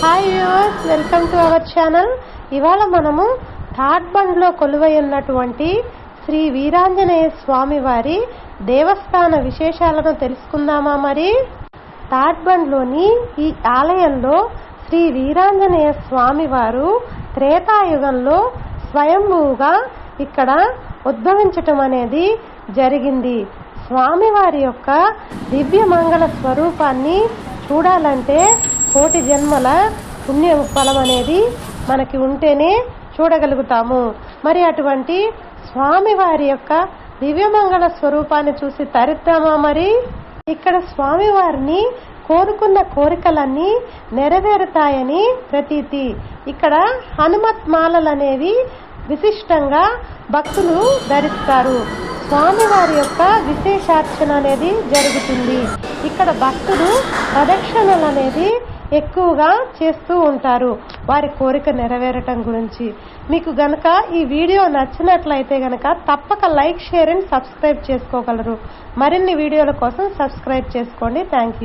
Hi viewers welcome to our channel ఇవాళ మనము thought బండ్లో కొలువై ఉన్నటువంటి శ్రీ వీరాంజనేయ స్వామి వారి దేవస్థాన విశేషాలను తెలుసుకుందామా మరి? థాట్ బండ్లోని ఈ ఆలయంలో శ్రీ వీరాంజనేయ స్వామి వారు త్రేతాయుగంలో స్వయంభూగా ఇక్కడ ఉద్భవించటం అనేది జరిగింది. స్వామివారి యొక్క దివ్య మంగళ స్వరూపాన్ని చూడాలంటే కోటి జన్మల పుణ్య ఫలం అనేది మనకి ఉంటేనే చూడగలుగుతాము. మరి అటువంటి స్వామివారి యొక్క దివ్యమంగళ స్వరూపాన్ని చూసి తరిద్దామా మరి? ఇక్కడ స్వామివారిని కోరుకున్న కోరికలన్నీ నెరవేరుతాయని ప్రతీతి. ఇక్కడ హనుమత్ మాలలు అనేవి విశిష్టంగా భక్తులు ధరిస్తారు. స్వామివారి యొక్క విశేషార్చన అనేది జరుగుతుంది. ఇక్కడ భక్తులు ప్రదక్షిణలు అనేది ఎక్కువగా చేస్తూ ఉంటారు. వారి కోరిక నెరవేరటం గురించి. మీకు గనక ఈ వీడియో నచ్చినట్లయితే గనక తప్పక లైక్ షేర్ అండ్ సబ్స్క్రైబ్ చేసుకోగలరు. మరిన్ని వీడియోల కోసం సబ్స్క్రైబ్ చేసుకోండి. Thank you